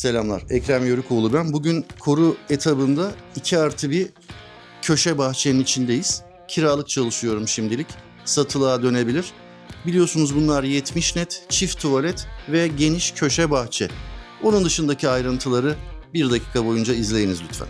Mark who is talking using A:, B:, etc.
A: Selamlar. Ekrem Yörükoğlu ben. Bugün koru etabında 2 artı bir köşe bahçenin içindeyiz. Kiralık çalışıyorum şimdilik. Satılığa dönebilir. Biliyorsunuz bunlar 70 net, çift tuvalet ve geniş köşe bahçe. Onun dışındaki ayrıntıları bir dakika boyunca izleyiniz lütfen.